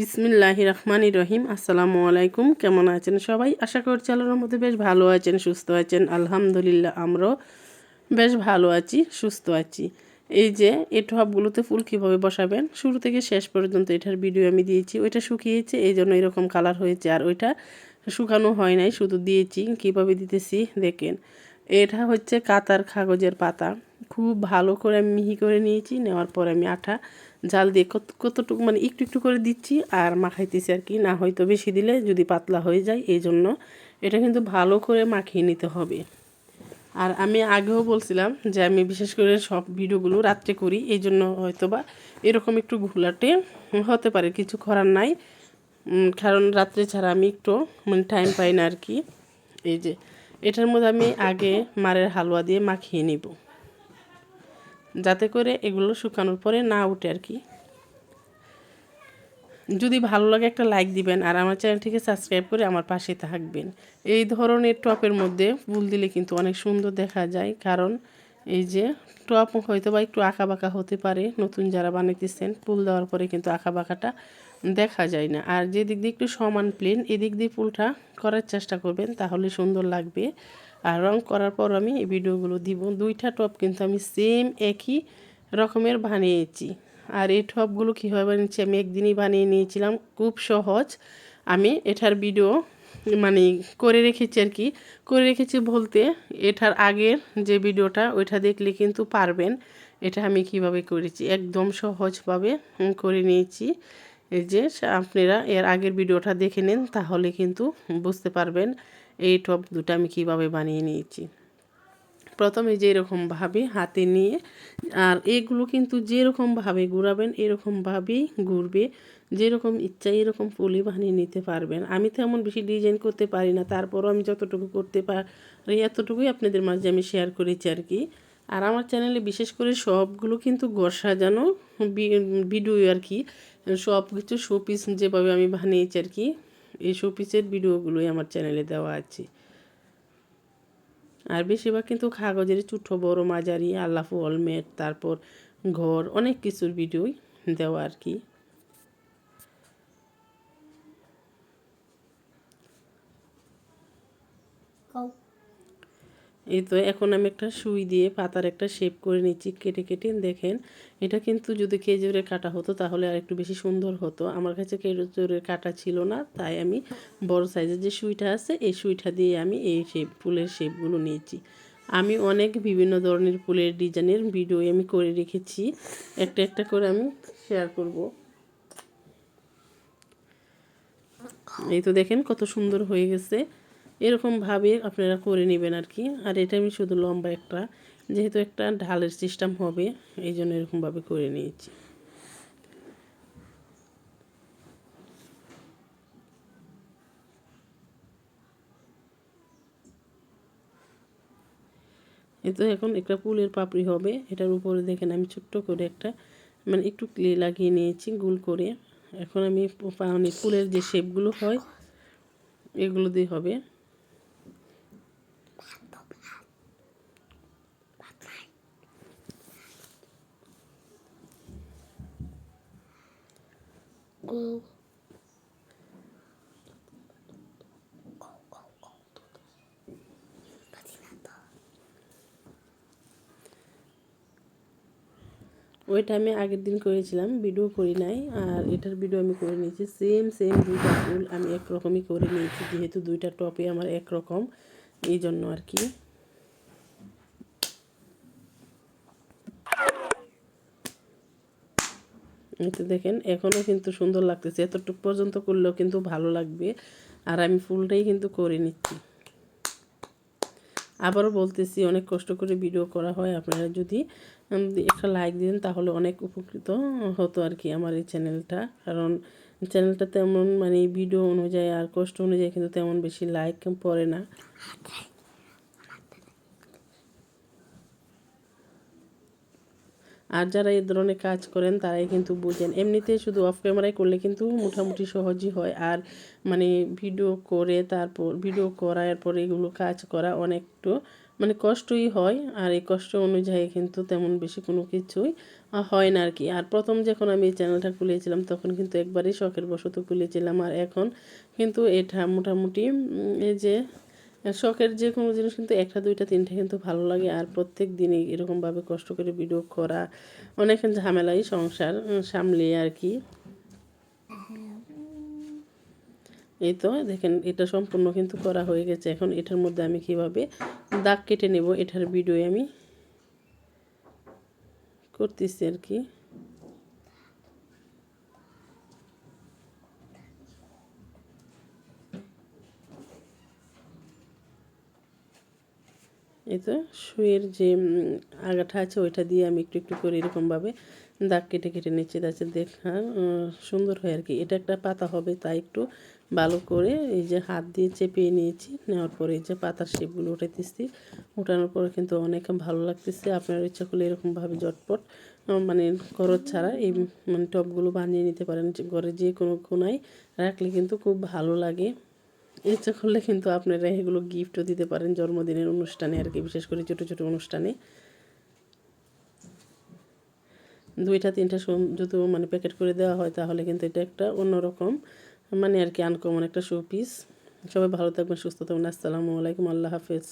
বিসমিল্লাহ রহমানি রহিম আসসালামু আলাইকুম, কেমন আছেন সবাই? আশা করছি আল্লাহর মধ্যে বেশ ভালো আছেন, সুস্থ আছেন। আলহামদুলিল্লাহ, আমরাও বেশ ভালো আছি, সুস্থ আছি। এই যে, এই টবগুলোতে ফুল কীভাবে বসাবেন, শুরু থেকে শেষ পর্যন্ত এটার ভিডিও আমি দিয়েছি। ওইটা শুকিয়েছে, এই জন্য এরকম কালার হয়েছে, আর ওইটা শুকানো হয় নাই, শুধু দিয়েছি। কীভাবে দিতেছি, দেখেন। এটা হচ্ছে কাতার কাগজের পাতা। খুব ভালো করে আমি মিহি করে নিয়েছি, নেওয়ার পর আমি আঠা জাল দিয়ে কত, কতটুকু মানে একটু একটু করে দিচ্ছি আর মাখাইতেছি আর কি। না হয়তো বেশি দিলে যদি পাতলা হয়ে যায় এই জন্য এটা কিন্তু ভালো করে মাখিয়ে নিতে হবে। আর আমি আগেও বলছিলাম যে আমি বিশেষ করে সব ভিডিওগুলো রাত্রে করি এই জন্য হয়তো বা এরকম একটু ঘোলাটে হতে পারে, কিছু করার নাই। কারণ রাত্রে ছাড়া আমি একটু মানে টাইম পাই না আর কি। এই যে, এটার মধ্যে আমি আগে মারের হালুয়া দিয়ে মাখিয়ে নিব। যাতে করে এগুলো শুকানোর পরে না উঠে আর কি। যদি ভালো লাগে একটা লাইক দিবেন আর আমার চ্যানেলটিকে সাবস্ক্রাইব করে আমার পাশে থাকবেন। এই ধরনের টপের মধ্যে ফুল দিলে কিন্তু অনেক সুন্দর দেখা যায়। কারণ এই যে টপ হয়তো বা একটু আঁকা বাঁকা হতে পারে, নতুন যারা বানাইতেছেন, ফুল দেওয়ার পরে কিন্তু আঁকা বাঁকাটা দেখা যায় না। আর যে দিক দিয়ে একটু সমান প্লেন এদিক দিয়ে ফুলটা করার চেষ্টা করবেন, তাহলে সুন্দর লাগবে। আর রং করার পর আমি এই ভিডিওগুলো দিব। দুইটা টপ কিন্তু আমি সেম একই রকমের বানিয়েছি। আর এই টপগুলো কীভাবে বানিয়েছি আমি একদিনই বানিয়ে নিয়েছিলাম, খুব সহজ। আমি এটার ভিডিও মানে করে রেখেছি আর কি। করে রেখেছি বলতে এটার আগের যে ভিডিওটা, ওইটা দেখলে কিন্তু পারবেন। এটা আমি কীভাবে করেছি, একদম সহজভাবে করে নিয়েছি। এই যে আপনারা এর আগের ভিডিওটা দেখে নেন, তাহলে কিন্তু বুঝতে পারবেন এই টপ দুটো আমি কীভাবে বানিয়ে নিয়েছি। প্রথমে যেরকমভাবে হাতে নিয়ে, আর এগুলো কিন্তু যেরকমভাবে ঘুরাবেন এরকমভাবেই ঘুরবে। যেরকম ইচ্ছা, এরকম ফুলই বানিয়ে নিতে পারবেন। আমি তেমন বেশি ডিজাইন করতে পারি না, তারপরও আমি যতটুকু করতে পারি, এতটুকুই আপনাদের মাঝে আমি শেয়ার করেছি আর কি। আর আমার চ্যানেলে বিশেষ করে সবগুলো কিন্তু ঘর সাজানো ভিডিও আর কি। সব কিছু শোপিস যেভাবে আমি বানিয়েছি আর কি, এই শোপিসের ভিডিওগুলোই আমার চ্যানেলে দেওয়া আছে। আর বেশিরভাগ কিন্তু কাগজের ছোটো, বড়, মাঝারি আল্লাহ অলমেট তারপর ঘর, অনেক কিছুর ভিডিওই দেওয়া আর কি। এই তো এখন আমি একটা সুই দিয়ে পাতার একটা শেপ করে নিচ্ছি, কেটে কেটে। দেখেন, এটা কিন্তু যদি কেজুরের কাটা হতো তাহলে আর একটু বেশি সুন্দর হতো। আমার কাছে কেজুরের কাটা ছিল না, তাই আমি বড় সাইজের যে সুইটা আছে, এই সুইটা দিয়ে আমি এই শেপ ফুলের শেপগুলো নিয়েছি। আমি অনেক বিভিন্ন ধরনের ফুলের ডিজাইনের ভিডিও আমি করে রেখেছি। একটা একটা করে আমি শেয়ার করব। এই তো দেখেন কত সুন্দর হয়ে গেছে। এরকমভাবে আপনারা করে নেবেন আর কি আর এটা আমি শুধু লম্বা একটা, যেহেতু একটা ঢালের সিস্টেম হবে এই জন্য এরকমভাবে করে নিয়েছি। এ তো এখন একটা ফুলের পাপড়ি হবে, এটার উপরে দেখেন আমি ছোট্ট করে একটা মানে একটু ক্লে লাগিয়ে নিয়েছি গুল করে। এখন আমি মানে ফুলের যে শেপগুলো হয়, এগুলো দিয়ে হবে। ওইটা আমি আগের দিন করেছিলাম, ভিডিও করি নাই, আর এটার ভিডিও আমি করে নিয়েছি। সেম সেম দুইটা ফুল আমি একরকমই করে নিয়েছি, যেহেতু দুইটা টপে আমার একরকম, এই জন্য আর কি। তো দেখেন এখনও কিন্তু সুন্দর লাগতেছে। এতটুকু পর্যন্ত করলেও কিন্তু ভালো লাগবে। আর আমি ফুলটাই কিন্তু করে নিচ্ছি। আবারও বলতেছি, অনেক কষ্ট করে ভিডিও করা হয় আপনারা যদি একটা লাইক দিন তাহলে অনেক উপকৃত হতো আর কি আমার এই চ্যানেলটা কারণ চ্যানেলটা তেমন মানে ভিডিও অনুযায়ী আর কষ্ট অনুযায়ী কিন্তু তেমন বেশি লাইক পড়ে না। আর যারা এই ধরনের কাজ করেন, তারাই কিন্তু বুঝেন। এমনিতে শুধু অফ ক্যামেরায় করলে কিন্তু মোটামুটি সহজই হয়। আর মানে ভিডিও করে, তারপর ভিডিও করার পর এগুলো কাজ করা অনেকটু মানে কষ্টই হয়। আর এই কষ্ট অনুযায়ী কিন্তু তেমন বেশি কোনো কিছুই হয় না আর কি আর প্রথম যখন আমি এই চ্যানেলটা খুলেছিলাম, তখন কিন্তু একবারই শখের বশত খুলেছিলাম। আর এখন কিন্তু এটা মোটামুটি এই যে শখের যে কোনো জিনিস কিন্তু একটা, দুইটা, তিনটা কিন্তু ভালো লাগে। আর প্রত্যেক দিনই এরকমভাবে কষ্ট করে ভিডিও করা, অনেক ঝামেলাই, সংসার সামলে আর কি। এই তো, দেখেন, এটা সম্পূর্ণ কিন্তু করা হয়ে গেছে। এখন এটার মধ্যে আমি কীভাবে দাগ কেটে নেব, এটার ভিডিও আমি করতেছি আর কি। এই তো শুয়ের যে আগাটা আছে, ওইটা দিয়ে আমি একটু একটু করে এরকমভাবে দাগ কেটে কেটে নিচ্ছি। তাতে দেখা সুন্দর হয় আর কি এটা একটা পাতা হবে, তাই একটু ভালো করে এই যে হাত দিয়ে চেপিয়ে নিয়েছি। নেওয়ার পরে এই যে পাতার শেপগুলো উঠাইতেছি। উঠানোর পরে কিন্তু অনেক ভালো লাগতেছে। আপনার ইচ্ছা করলে এরকমভাবে জটপট মানে খরচ ছাড়া এই মানে টপগুলো বানিয়ে নিতে পারেন। ঘরে যে কোনো কোনায় রাখলে কিন্তু খুব ভালো লাগে। ইচ্ছা করলে কিন্তু আপনারা এগুলো গিফটও দিতে পারেন জন্মদিনের অনুষ্ঠানে আর কি, বিশেষ করে ছোটো ছোটো অনুষ্ঠানে। দুইটা, তিনটা যদি মানে প্যাকেট করে দেওয়া হয় তাহলে কিন্তু এটা একটা অন্যরকম মানে আর কি আনকমন একটা শো পিস সবাই ভালো থাকবেন, সুস্থ থাকবেন। আসসালামু আলাইকুম, আল্লাহ হাফেজ।